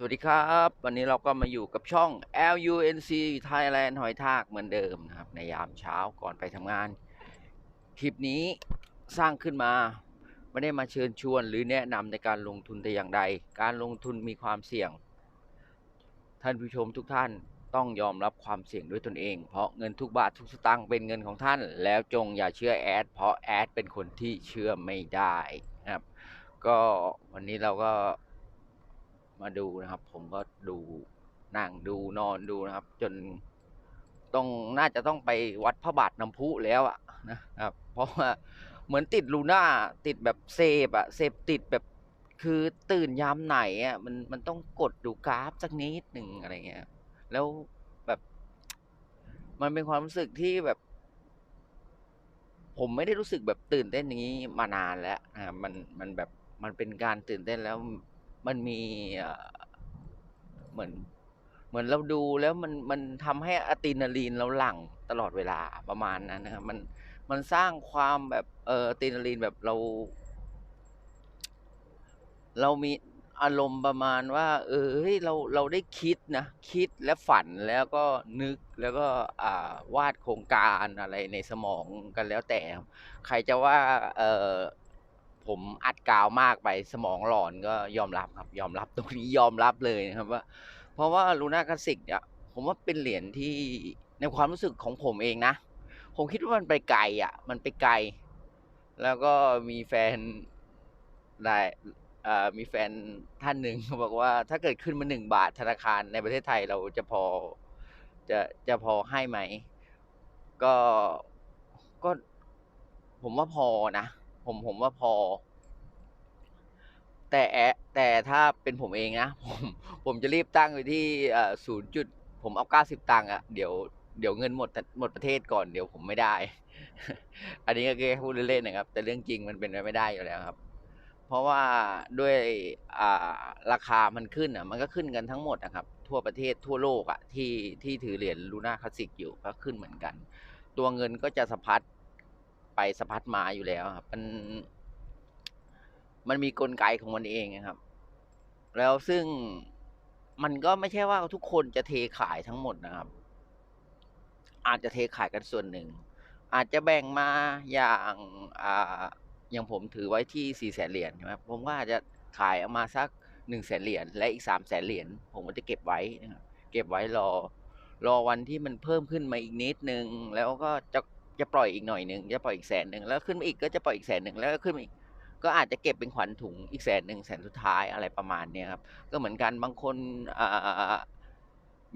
สวัสดีครับ วันนี้เราก็มาอยู่กับช่อง LUNC Thailand หอยทากเหมือนเดิมนะครับ ในยามเช้าก่อนไปทำงาน คลิปนี้สร้างขึ้นมา ไม่ได้มาเชิญชวนหรือแนะนำในการลงทุนแต่อย่างใด การลงทุนมีความเสี่ยง ท่านผู้ชมทุกท่านต้องยอมรับความเสี่ยงด้วยตนเอง เพราะเงินทุกบาททุกสตางค์เป็นเงินของท่าน แล้วจงอย่าเชื่อแอด เพราะแอดเป็นคนที่เชื่อไม่ได้นะครับ ก็วันนี้เราก็ มาดูนะครับ ผมก็ดูนั่งดูนอนดูนะครับ จนต้องน่าจะต้องไปวัดพระบาทน้ำพุแล้วอะนะครับ เพราะว่าเหมือนติดลูน่าติดแบบเสพอะเสพติดแบบคือตื่นยามไหนอะมันมันต้องกดดูกราฟสักนิดหนึ่งอะไรเงี้ยแล้วแบบ มันเป็นความรู้สึกที่แบบ ผมไม่ได้รู้สึกแบบตื่นเต้นอย่างนี้มานานแล้วนะครับมันมันแบบมันเป็นการตื่นเต้นแล้ว มันมีเหมือนเหมือนเราดูแล้วมันมันทำให้อะดรีนาลีนเราหลั่งตลอดเวลาประมาณนั้นนะครับมันมันสร้างความแบบเอออะดรีนาลีนแบบเรา เรามีอารมณ์ประมาณว่า เออเฮ้ยเราเราได้คิดนะ คิดและฝันแล้วก็นึกแล้วก็อ่าวาดโครงการอะไรในสมองกันแล้วแต่ ใครจะว่าเออ ผมอัดกาวมากไปสมองหลอนก็ยอมรับครับ ยอมรับตรงนี้ยอมรับเลยนะครับว่า เพราะว่าลูน่าคลาสสิกเนี่ยผมว่าเป็นเหรียญที่ในความรู้สึกของผมเองนะ ผมคิดว่ามันไปไกลอะ มันไปไกล แล้วก็มีแฟนได้อ่ามีแฟนท่านหนึ่งบอกว่า ถ้าเกิดขึ้นมาหนึ่งบาทธนาคารในประเทศไทยเราจะพอจะจะพอให้ไหม ก็ก็ผมว่าพอนะ ผมผมว่าพอ แต่แอะแต่ถ้าเป็นผมเองนะ ผมผมจะรีบตั้งไปที่ศูนย์จุด ผมเอาเก้าสิบตังค์อะเดี๋ยวเดี๋ยวเงินหมดหมดประเทศก่อนเดี๋ยวผมไม่ได้ อันนี้ก็แค่พูดเล่นๆนะครับ แต่เรื่องจริงมันเป็นไปไม่ได้อยู่แล้วครับ เพราะว่าด้วยราคามันขึ้นอะ มันก็ขึ้นกันทั้งหมดนะครับ ทั่วประเทศทั่วโลกอะที่ที่ถือเหรียญลูน่าคลาสสิกอยู่ก็ขึ้นเหมือนกัน ตัวเงินก็จะสะพัด ไปสะพัดมาอยู่แล้วครับ มัน มันมีกลไกของมันเองครับ แล้วซึ่งมันก็ไม่ใช่ว่าทุกคนจะเทขายทั้งหมดนะครับ อาจจะเทขายกันส่วนหนึ่ง อาจจะแบ่งมาอย่างอ่าอย่างผมถือไว้ที่สี่แสนเหรียญใช่ไหมผมก็อาจจะขายออกมาสักหนึ่งแสนเหรียญและอีกสามแสนเหรียญผมก็จะเก็บไว้นะครับเก็บไว้รอ รอวันที่มันเพิ่มขึ้นมาอีกนิดนึง แล้วก็จะ จะปล่อยอีกหน่อยหนึ่งจะปล่อยอีกแสนหนึ่งแล้วขึ้นมาอีกก็จะปล่อยอีกแสนหนึ่งแล้วก็ขึ้นมาอีกก็อาจจะเก็บเป็นขวัญถุงอีกแสนหนึ่งแสนสุดท้ายอะไรประมาณเนี้ยครับก็เหมือนกันบางคน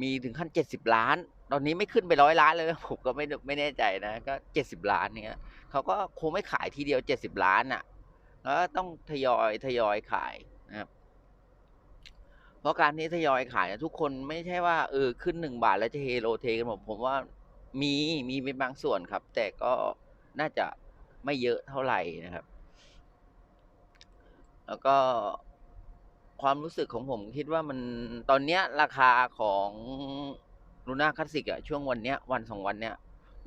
มีถึงขั้นเจ็ดสิบล้าน ตอนนี้ไม่ขึ้นไปร้อยล้านเลยผมก็ไม่ไม่แน่ใจนะก็เจ็ดสิบล้านเนี้ยเขาก็คงไม่ขายทีเดียวเจ็ดสิบล้านอะแล้วต้องทยอยทยอยขายนะครับเพราะการที่ทยอยขายเนี่ยทุกคนไม่ใช่ว่าเออขึ้นหนึ่งบาทแล้วจะเฮโลเทกันหมดผมว่า มีมีเป็นบางส่วนครับ แต่ก็น่าจะไม่เยอะเท่าไหร่นะครับ แล้วก็ความรู้สึกของผมคิดว่ามันตอนเนี้ยราคาของลูน่าคลาสสิกอะช่วงวันเนี้ย วันสองวันเนี้ย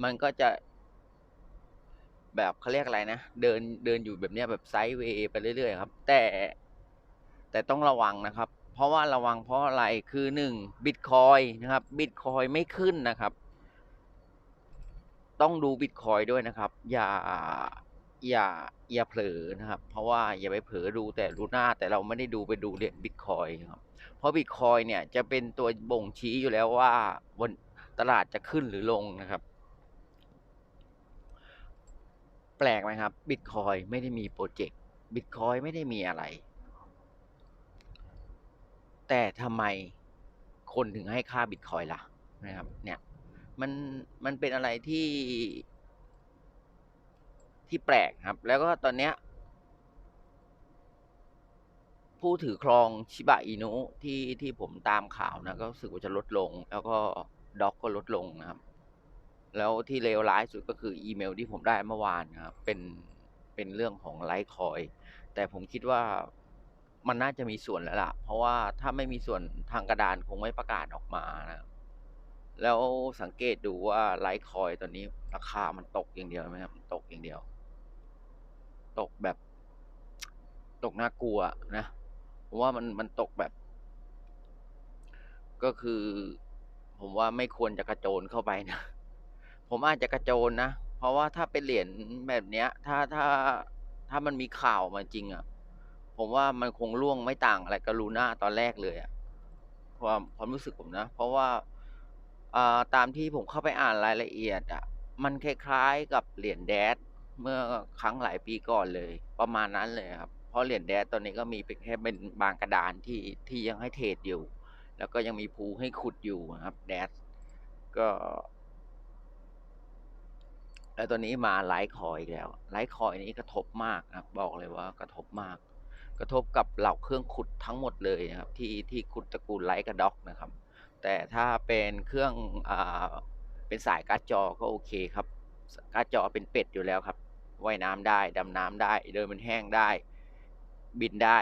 มันก็จะ แบบเขาเรียกอะไรนะ เดินเดินอยู่แบบเนี้ยแบบไซด์เวย์ไปเรื่อยๆครับ แต่ แต่ต้องระวังนะครับ เพราะว่าระวังเพราะอะไรคือหนึ่งบิตคอยนะครับบิตคอยไม่ขึ้นนะครับ ต้องดูบิตคอยด้วยนะครับ อย่าอย่าอย่าเผลอนะครับ เพราะว่าอย่าไปเผลอดูแต่ลูน่าแต่เราไม่ได้ดูไปดูเหรียญบิตคอยครับ เพราะบิตคอยเนี่ยจะเป็นตัวบ่งชี้อยู่แล้วว่าวันตลาดจะขึ้นหรือลงนะครับ แปลกไหมครับบิตคอยไม่ได้มีโปรเจกต์บิตคอยไม่ได้มีอะไร แต่ทำไมคนถึงให้ค่าบิตคอยล่ะนะครับ เนี่ย มันมันเป็นอะไรที่ที่แปลกครับ แล้วก็ตอนเนี้ย ผู้ถือครองชิบะอินุที่ที่ผมตามข่าวนะ ก็รู้สึกว่าจะลดลง แล้วก็ด็อกก็ลดลงนะครับ แล้วที่เลวร้ายสุดก็คืออีเมลที่ผมได้เมื่อวานครับ เป็นเป็นเรื่องของไลท์คอย แต่ผมคิดว่ามันน่าจะมีส่วนแล้วล่ะ เพราะว่าถ้าไม่มีส่วนทางกระดานคงไม่ประกาศออกมานะครับ แล้วสังเกตดูว่าไลท์คอยตอนนี้ราคามันตกอย่างเดียวไหมครับตกอย่างเดียว ตกแบบ ตกน่ากลัวนะผมว่ามันมันตกแบบ ก็คือ ผมว่าไม่ควรจะกระโจนเข้าไปนะผมอาจจะกระโจนนะเพราะว่าถ้าเป็นเหรียญแบบเนี้ย ถ้าถ้าถ้ามันมีข่าวมาจริงอะผมว่ามันคงร่วงไม่ต่างอะไรกับลูน่าตอนแรกเลยอะความความรู้สึกผมนะ เพราะว่า อ่าตามที่ผมเข้าไปอ่านรายละเอียดอะมันคล้ายๆกับเหรียญแดดเมื่อครั้งหลายปีก่อนเลย ประมาณนั้นเลยครับ เพราะเหรียญแดดตอนนี้ก็มีเป็นแค่เป็นบางกระดานที่ที่ยังให้เทรดอยู่ แล้วก็ยังมีภูให้ขุดอยู่นะครับแดดก็แล้วตอนนี้มาไลท์คอยอีกแล้วไลท์คอยนี้กระทบมากนะครับบอกเลยว่ากระทบมาก กระทบกับเหล่าเครื่องขุดทั้งหมดเลยนะครับ ที่ที่ขุดตระกูลไลท์กับด็อกนะครับ แต่ถ้าเป็นเครื่องอ่าเป็นสายการ์ดจอก็โอเคครับการ์ดจอเป็นเป็ดอยู่แล้วครับว่ายน้ำได้ดำน้ำได้ เดินบนแห้งได้ บินได้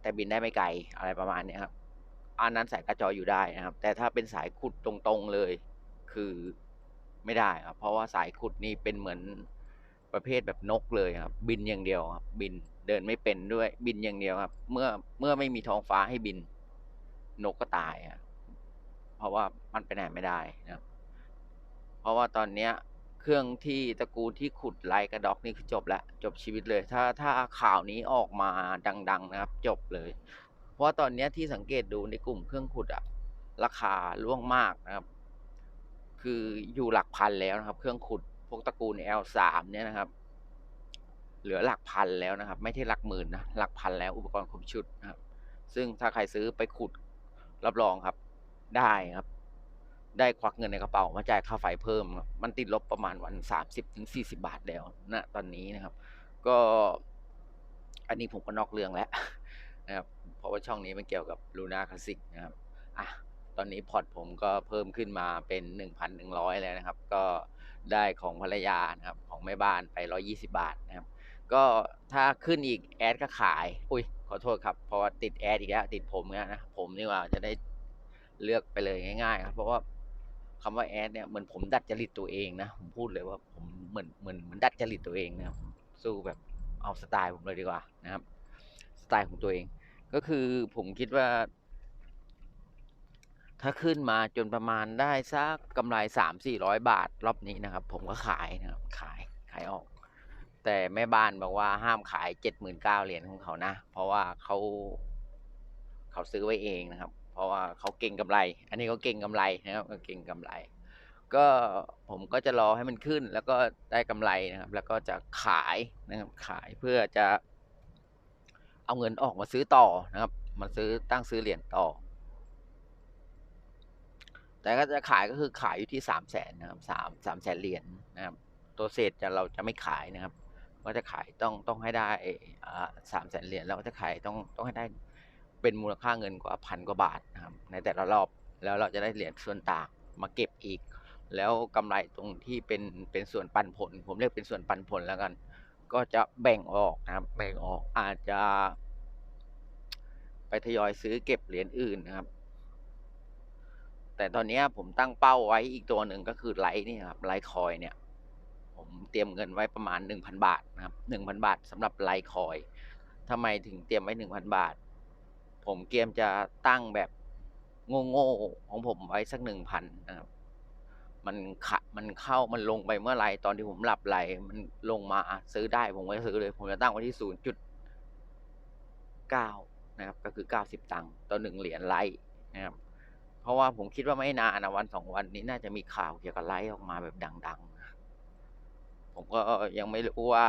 แต่บินได้ไม่ไกลอะไรประมาณนี้ครับอันนั้นสายการ์ดจออยู่ได้นะครับ แต่ถ้าเป็นสายขุดตรงๆเลย คือไม่ได้ครับ เพราะว่าสายขุดนี่เป็นเหมือนประเภทแบบนกเลยครับ บินอย่างเดียวครับ บินเดินไม่เป็นด้วยบินอย่างเดียวครับ เมื่อเมื่อไม่มีท้องฟ้าให้บิน นกก็ตายครับ ราะว่ามันไปไหนไม่ได้นะครับเพราะว่าตอนเนี้ยเครื่องที่ตระกูลที่ขุดไลกระดอกนี่คือจบแล้วจบชีวิตเลย ถ้าถ้าข่าวนี้ออกมาดัง ๆ นะครับ จบเลย เพราะว่าตอนเนี้ยที่สังเกตดูในกลุ่มเครื่องขุดอะราคาร่วงมากนะครับ คืออยู่หลักพันแล้วนะครับ เครื่องขุดพวกตระกูล L3 เนี่ยนะครับ เหลือหลักพันแล้วนะครับ ไม่ใช่หลักหมื่นนะหลักพันแล้วอุปกรณ์ครบชุดนะครับ ซึ่งถ้าใครซื้อไปขุดรับรองครับ ได้ครับ ได้ควักเงินในกระเป๋ามาจ่ายค่าไฟเพิ่มครับมันติดลบประมาณวันสามสิบถึงสี่สิบาทแล้วนะตอนนี้นะครับ ก็ อันนี้ผมก็นอกเรื่องแล้วนะครับ เพราะว่าช่องนี้มันเกี่ยวกับลูน่าคลาสสิกนะครับอะตอนนี้พอร์ตผมก็เพิ่มขึ้นมาเป็นหนึ่งพันหนึ่งร้อยแล้วนะครับ ก็ได้ของภรรยานะครับ ของแม่บ้านไปร้อยี่สิบาทนะครับ ก็ถ้าขึ้นอีกแอดก็ขาย อุ้ยขอโทษครับ เพราะว่าติดแอดอีกแล้ว ติดผมเนี่ยนะ ผมนี่ว่าจะได้ เลือกไปเลยง่ายๆครับเพราะว่าคำว่าแอดเนี่ยเหมือนผมดัดจริตตัวเองนะผมพูดเลยว่าผมเหมือนเหมือนเหมือนดัดจริตตัวเองนะสู้แบบเอาสไตล์ผมเลยดีกว่านะครับ สไตล์ของตัวเอง ก็คือผมคิดว่า ถ้าขึ้นมาจนประมาณได้สักกำไรสามสี่ร้อยบาทรอบนี้นะครับ ผมก็ขายนะครับ ขายขายออก แต่แม่บ้านบอกว่าห้ามขายเจ็ดหมื่นเก้าเหรียญของเขานะ เพราะว่าเขาเขาซื้อไว้เองนะครับ เพราะว่าเขาเก่งกำไร อันนี้เขาเก่งกำไรนะครับเขาเก่งกำไร ก็ผมก็จะรอให้มันขึ้น แล้วก็ได้กำไรนะครับ แล้วก็จะขายนะครับ ขายเพื่อจะ เอาเงินออกมาซื้อต่อนะครับ มาซื้อตั้งซื้อเหรียญต่อ แต่ก็จะขายก็คือขายอยู่ที่สามแสนนะครับสามสามแสนเหรียญนะครับ ตัวเศษจะเราจะไม่ขายนะครับ ก็จะขายต้องต้องให้ได้สามแสนเหรียญแล้วก็จะขายต้องต้องให้ได้ เป็นมูลค่าเงินกว่าพันกว่าบาทนะครับในแต่ละรอบแล้วเราจะได้เหรียญส่วนต่างมาเก็บอีก แล้วกำไรตรงที่เป็นเป็นส่วนปันผล ผมเรียกเป็นส่วนปันผลแล้วกัน ก็จะแบ่งออกนะครับ แบ่งออกอาจจะ ไปทยอยซื้อเก็บเหรียญอื่นนะครับ แต่ตอนนี้ผมตั้งเป้าไว้อีกตัวหนึ่งก็คือไลท์นี่ครับไลท์คอยเนี่ย ผมเตรียมเงินไว้ประมาณหนึ่งพันบาทนะครับหนึ่งพันบาทสำหรับไลท์คอยทำไมถึงเตรียมไว้หนึ่งพันบาท ผมเกมจะตั้งแบบโง่ๆของผมไว้สักหนึ่งพันนะครับ มันขะมันเข้ามันลงไปเมื่อไรตอนที่ผมหลับไหลมันลงมาซื้อได้ผมก็ซื้อเลย ผมจะตั้งไว้ที่ศูนย์จุดเก้านะครับ ก็คือเก้าสิบตังค์ต่อหนึ่งเหรียญไลท์นะครับ เพราะว่าผมคิดว่าไม่นานนะวันสองวันนี้น่าจะมีข่าวเกี่ยวกับไลท์ออกมาแบบดัง ๆ ผมก็ยังไม่รู้ว่า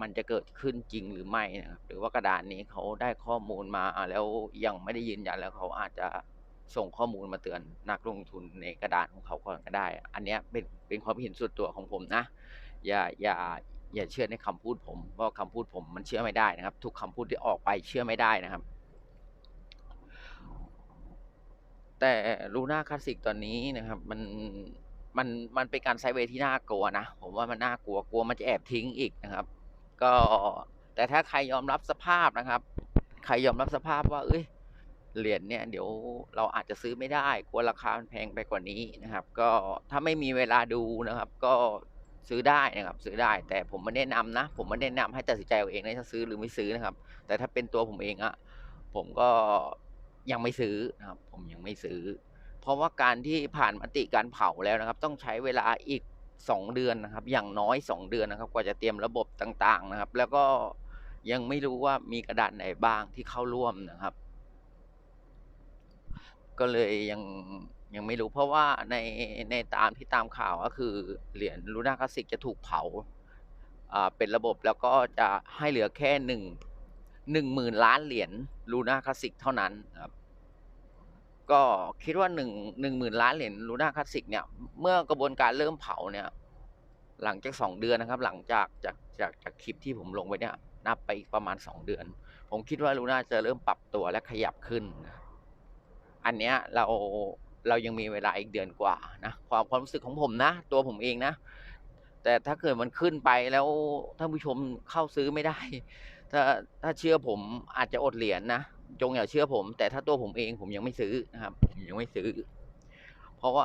มันจะเกิดขึ้นจริงหรือไม่นะครับหรือว่ากระดานนี้เขาได้ข้อมูลมาแล้วยังไม่ได้ยืนยันแล้วเขาอาจจะส่งข้อมูลมาเตือนนักลงทุนในกระดานของเขาก่อนก็ได้ อันนี้เป็นเป็นความเห็นส่วนตัวของผมนะ อย่าอย่าอย่าเชื่อในคำพูดผม เพราะคำพูดผมมันเชื่อไม่ได้นะครับ ทุกคำพูดที่ออกไปเชื่อไม่ได้นะครับ แต่ลูน่าคลาสสิกตอนนี้นะครับ มันมันมันเป็นการไซเวย์ที่น่ากลัวนะ ผมว่ามันน่ากลัวกลัวมันจะแอบทิ้งอีกนะครับ ก็ แต่ถ้าใครยอมรับสภาพนะครับ ใครยอมรับสภาพว่า เอ้ยเหรียญเนี่ยเดี๋ยวเราอาจจะซื้อไม่ได้กลัวราคามันแพงไปกว่านี้นะครับ ก็ถ้าไม่มีเวลาดูนะครับ ก็ซื้อได้นะครับซื้อได้ แต่ผมไม่แนะนำนะ ผมไม่แนะนำให้ตัดสินใจเอาเองนะถ้าซื้อหรือไม่ซื้อนะครับ แต่ถ้าเป็นตัวผมเองอะผมก็ยังไม่ซื้อนะครับ ผมยังไม่ซื้อ เพราะว่าการที่ผ่านมติการเผาแล้วนะครับ ต้องใช้เวลาอีก สองเดือนนะครับ อย่างน้อยสองเดือนนะครับ กว่าจะเตรียมระบบต่างๆนะครับ แล้วก็ยังไม่รู้ว่ามีกระดานไหนบ้างที่เข้าร่วมนะครับ ก็เลยยังยังไม่รู้เพราะว่าในในตามที่ตามข่าวก็คือเหรียญลูน่าคลาสสิกจะถูกเผาอ่าเป็นระบบแล้วก็จะให้เหลือแค่หนึ่งหนึ่งหมื่นล้านเหรียญลูน่าคลาสสิกเท่านั้นครับ ก็คิดว่าหนึ่งหนึ่งหมื่นล้านเหรียญลูน่าคลาสสิกเนี่ย เมื่อกระบวนการเริ่มเผาเนี่ย หลังจากสองเดือนนะครับ หลังจากจากจากจากคลิปที่ผมลงไปเนี่ย นับไปอีกประมาณสองเดือน ผมคิดว่าลูน่าจะเริ่มปรับตัวและขยับขึ้น อันเนี้ยเราเรายังมีเวลาอีกเดือนกว่านะความความรู้สึกของผมนะ ตัวผมเองนะ แต่ถ้าเกิดมันขึ้นไปแล้วท่านผู้ชมเข้าซื้อไม่ได้ ถ้าถ้าเชื่อผมอาจจะอดเหรียญนะจงอย่าเชื่อผม แต่ถ้าตัวผมเองผมยังไม่ซื้อนะครับผมยังไม่ซื้อ เพราะว่า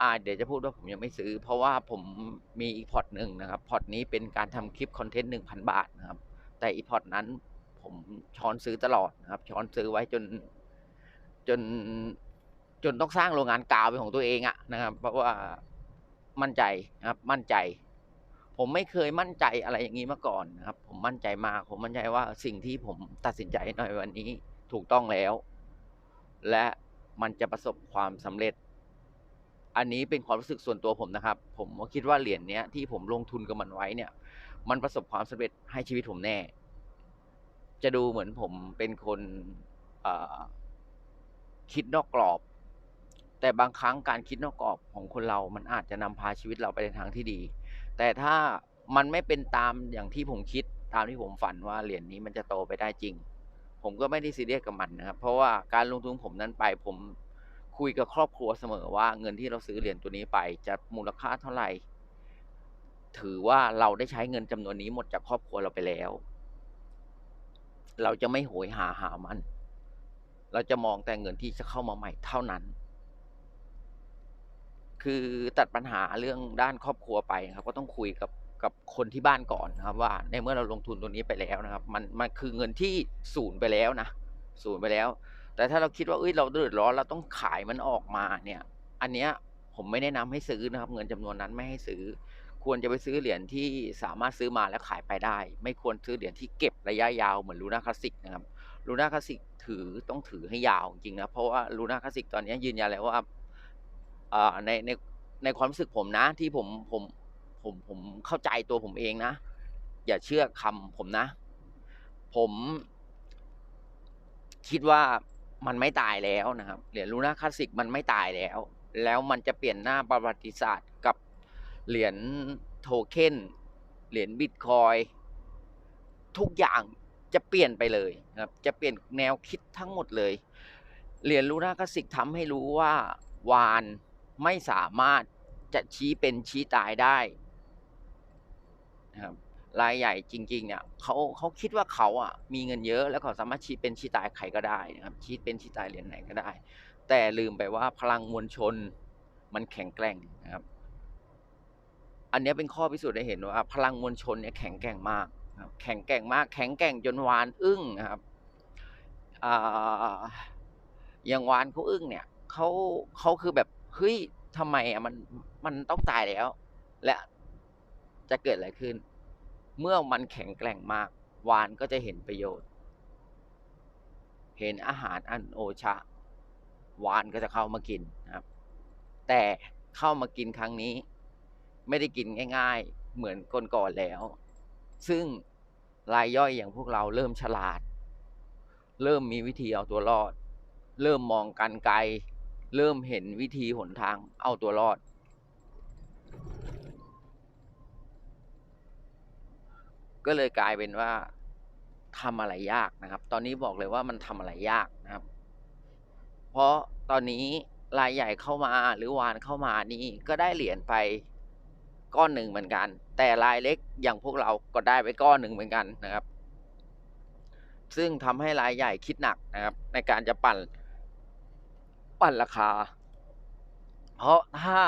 อ่าเดี๋ยวจะพูดว่าผมยังไม่ซื้อ เพราะว่าผมมีอีพอร์ตหนึ่งนะครับ พอตนี้เป็นการทำคลิปคอนเทนต์หนึ่งพันบาทนะครับ แต่อีพอร์ตนั้นผมช้อนซื้อตลอดนะครับ ช้อนซื้อไว้จน จน จนต้องสร้างโรงงานกาวเป็นของตัวเองอะนะครับ เพราะว่ามั่นใจนะครับ มั่นใจ ผมไม่เคยมั่นใจอะไรอย่างนี้มาก่อนนะครับ ผมมั่นใจมากผมมั่นใจว่าสิ่งที่ผมตัดสินใจในวันนี้ถูกต้องแล้ว และมันจะประสบความสำเร็จ อันนี้เป็นความรู้สึกส่วนตัวผมนะครับ ผมคิดว่าเหรียญเนี้ยที่ผมลงทุนกับมันไว้เนี่ย มันประสบความสำเร็จให้ชีวิตผมแน่ จะดูเหมือนผมเป็นคนคิดนอกกรอบ แต่บางครั้งการคิดนอกกรอบของคนเรา มันอาจจะนำพาชีวิตเราไปในทางที่ดี แต่ถ้ามันไม่เป็นตามอย่างที่ผมคิดตามที่ผมฝันว่าเหรียญนี้มันจะโตไปได้จริง ผมก็ไม่ได้ซีเรียสกับมันนะครับ เพราะว่าการลงทุนผมนั้นไปผมคุยกับครอบครัวเสมอว่าเงินที่เราซื้อเหรียญตัวนี้ไปจะมูลค่าเท่าไหร่ ถือว่าเราได้ใช้เงินจำนวนนี้หมดจากครอบครัวเราไปแล้ว เราจะไม่โหยหาหามัน เราจะมองแต่เงินที่จะเข้ามาใหม่เท่านั้น คือตัดปัญหาเรื่องด้านครอบครัวไปครับก็ต้องคุยกับกับคนที่บ้านก่อนนะครับ ว่าในเมื่อเราลงทุนตัวนี้ไปแล้วนะครับ มันมันคือเงินที่ศูนย์ไปแล้วนะศูนย์ไปแล้ว แต่ถ้าเราคิดว่าเอ้ยเราเดือดร้อนเราต้องขายมันออกมาเนี่ย อันเนี้ยผมไม่แนะนำให้ซื้อนะครับ เงินจำนวนนั้นไม่ให้ซื้อ ควรจะไปซื้อเหรียญที่สามารถซื้อมาแล้วขายไปได้ ไม่ควรซื้อเหรียญที่เก็บระยะยาวเหมือนลูน่าคลาสสิกนะครับลูน่าคลาสสิกถือต้องถือให้ยาวจริงนะเพราะว่าลูน่าคลาสสิกตอนนี้ยืนยันแล้วว่า ในในในความรู้สึกผมนะ ที่ผมผมผมผมเข้าใจตัวผมเองนะ อย่าเชื่อคำผมนะ ผมคิดว่ามันไม่ตายแล้วนะครับเหรียญลูน่าคลาสสิกมันไม่ตายแล้ว แล้วมันจะเปลี่ยนหน้าประวัติศาสตร์กับเหรียญโทเค็นเหรียญบิตคอยทุกอย่างจะเปลี่ยนไปเลยนะครับ จะเปลี่ยนแนวคิดทั้งหมดเลย เหรียญลูน่าคลาสสิกทำให้รู้ว่าวาน ไม่สามารถจะชี้เป็นชี้ตายได้นะครับรายใหญ่จริง ๆ เนี่ยเขาเขาคิดว่าเขาอะมีเงินเยอะแล้วเขาสามารถชี้เป็นชี้ตายใครก็ได้นะครับชี้เป็นชี้ตายเหรียญไหนก็ได้ แต่ลืมไปว่าพลังมวลชนมันแข็งแกร่งนะครับ อันนี้เป็นข้อพิสูจน์ได้เห็นว่า พลังมวลชนเนี่ยแข็งแกร่งมากแข็งแกร่งมาก แข็งแกร่งจนวานอึ้งนะครับออย่างวานเขาอึ้งเนี่ยเขาเขาคือแบบ เฮ้ยทำไมอะมันมันต้องตายแล้ว และจะเกิดอะไรขึ้น เมื่อมันแข็งแกร่งมาก วานก็จะเห็นประโยชน์ เห็นอาหารอันโอชะ วานก็จะเข้ามากินนะครับ แต่เข้ามากินครั้งนี้ ไม่ได้กินง่าย ๆ เหมือนก่อนแล้ว ซึ่งรายย่อยอย่างพวกเราเริ่มฉลาด เริ่มมีวิธีเอาตัวรอด เริ่มมองกันไกล เริ่มเห็นวิธีหนทางเอาตัวรอด ก็เลยกลายเป็นว่าทำอะไรยากนะครับ ตอนนี้บอกเลยว่ามันทำอะไรยากนะครับ เพราะตอนนี้รายใหญ่เข้ามาหรือวานเข้ามานี่ก็ได้เหรียญไปก้อนหนึ่งเหมือนกัน แต่รายเล็กอย่างพวกเราก็ได้ไปก้อนหนึ่งเหมือนกันนะครับ ซึ่งทำให้รายใหญ่คิดหนักนะครับ ในการจะปั่น ปั่นราคา เพราะถ้า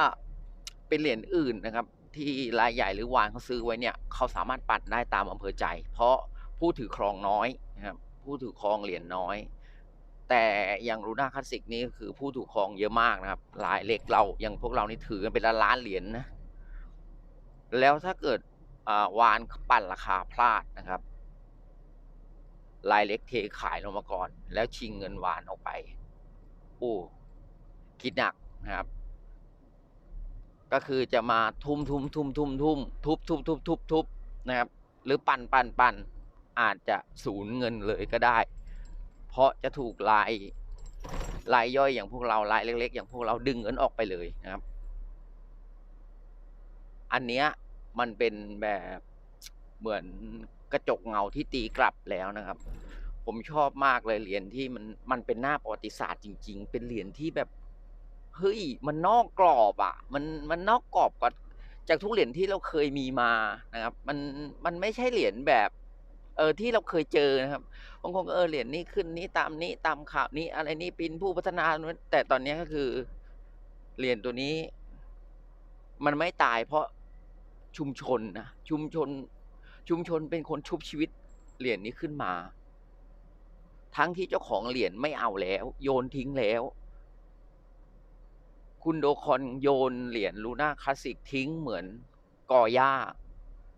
เป็นเหรียญอื่นนะครับ ที่รายใหญ่หรือวานเขาซื้อไว้เนี่ยเขาสามารถปั่นได้ตามอำเภอใจ เพราะผู้ถือครองน้อยนะครับผู้ถือครองเหรียญน้อย แต่อย่างลูน่าคลาสสิกนี่คือผู้ถูกครองเยอะมากนะครับหลายเล็กเราอย่างพวกเรานี่ถือกันเป็นล้านล้านเหรียญนะแล้วถ้าเกิดวานปั่นราคาพลาดนะครับรายเล็กเทขายลงมาก่อน แล้วชิงเงินวานออกไป โอ้ คิดหนักนะครับ ก็คือจะมาทุ่มทุ่มทุ่มทุ่มทุ่มทุบทุบทุบทุบทุบนะครับ หรือปั่นปั่นปั่นอาจจะสูญเงินเลยก็ได้ เพราะจะถูกลายลายย่อยอย่างพวกเราลายเล็ก ๆ อย่างพวกเราดึงเงินออกไปเลยนะครับ อันเนี้ยมันเป็นแบบเหมือนกระจกเงาที่ตีกลับแล้วนะครับ ผมชอบมากเลยเหรียญที่มันมันเป็นหน้าประวัติศาสตร์จริง ๆ เป็นเหรียญที่แบบ เฮ้ยมันนอกกรอบอะ่ะ มันมันนอกกรอบกว่าจากทุกเหรียญที่เราเคยมีมานะครับ มันมันไม่ใช่เหรียญแบบเออที่เราเคยเจอนะครับบางคนก็เออเหรียญนี้ขึ้นนี้ตามนี้ตามข่าวนี้อะไรนี้ปินผู้พัฒนา แต่ตอนนี้ก็คือเหรียญตัวนี้ มันไม่ตายเพราะชุมชนนะชุมชน ชุมชนเป็นคนชุบชีวิตเหรียญนี้ขึ้นมา ทั้งที่เจ้าของเหรียญไม่เอาแล้ว โยนทิ้งแล้ว คุณโดคอนโยนเหรียญลูน่าคลาสสิกทิ้งเหมือนกอหญ้า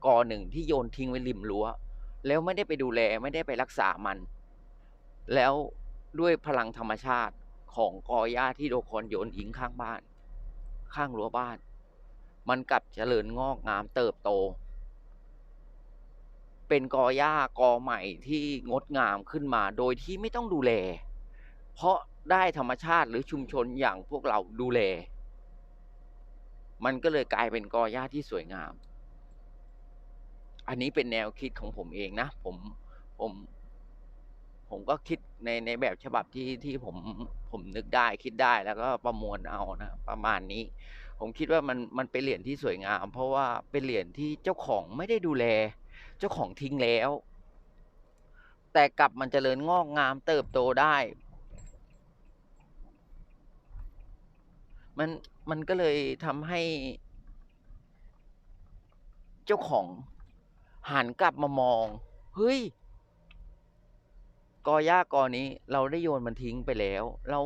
กอหนึ่งที่โยนทิ้งไว้ริมรั้ว แล้วไม่ได้ไปดูแลไม่ได้ไปรักษามัน แล้วด้วยพลังธรรมชาติของกอหญ้าที่โดคอนโยนทิ้งข้างบ้าน ข้างรั้วบ้าน มันกลับเจริญงอกงามเติบโต เป็นกอหญ้ากอใหม่ที่งดงามขึ้นมาโดยที่ไม่ต้องดูแล เพราะ ได้ธรรมชาติหรือชุมชนอย่างพวกเราดูแล มันก็เลยกลายเป็นกอหญ้าที่สวยงาม อันนี้เป็นแนวคิดของผมเองนะ ผมผมผมก็คิดในในแบบฉบับที่ที่ผมผมนึกได้คิดได้แล้วก็ประมวลเอานะประมาณนี้ ผมคิดว่ามันมันเป็นเหรียญที่สวยงาม เพราะว่าเป็นเหรียญที่เจ้าของไม่ได้ดูแล เจ้าของทิ้งแล้ว แต่กลับมันจเจริญงอกงามเติบโตได้ มันมันก็เลยทำให้ เจ้าของหันกลับมามอง เฮ้ย กอหญ้ากอนี้ เราได้โยนมันทิ้งไปแล้ว เรา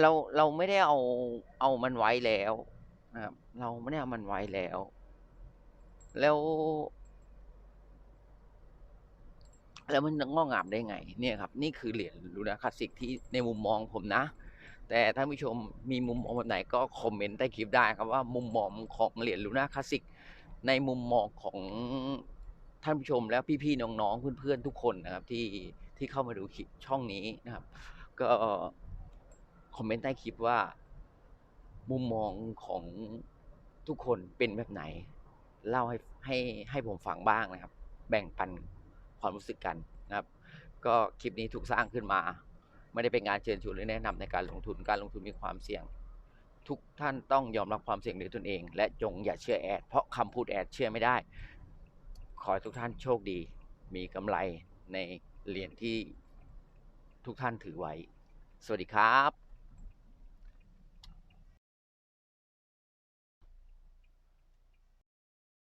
เราเราไม่ได้เอาเอามันไว้แล้วนะครับ เราไม่ได้เอามันไว้แล้ว แล้ว แล้วมันงอกงามได้ไง เนี่ยครับ นี่คือเหรียญลูนาคลาสสิกที่ในมุมมองผมนะ แต่ท่านผู้ชมมีมุมมองแบบไหนก็คอมเมนต์ใต้คลิปได้ครับว่ามุมมองของเหรียญลูน่าคลาสสิกในมุมมองของท่านผู้ชมและพี่ๆน้องๆเพื่อนๆทุกคนนะครับที่ที่เข้ามาดูคลิปช่องนี้นะครับ ก็คอมเมนต์ใต้คลิปว่า มุมมองของทุกคนเป็นแบบไหน เล่าให้ให้ให้ผมฟังบ้างนะครับ แบ่งปันความรู้สึกกันนะครับ ก็คลิปนี้ถูกสร้างขึ้นมา ไม่ได้เป็นงานเชิญชวนหรือแนะนำในการลงทุนการลงทุนมีความเสี่ยง ทุกท่านต้องยอมรับความเสี่ยงด้วยตนเอง และจงอย่าเชื่อแอด เพราะคำพูดแอดเชื่อไม่ได้ ขอทุกท่านโชคดี มีกำไรในเหรียญที่ทุกท่านถือไว้ สวัสดีครับ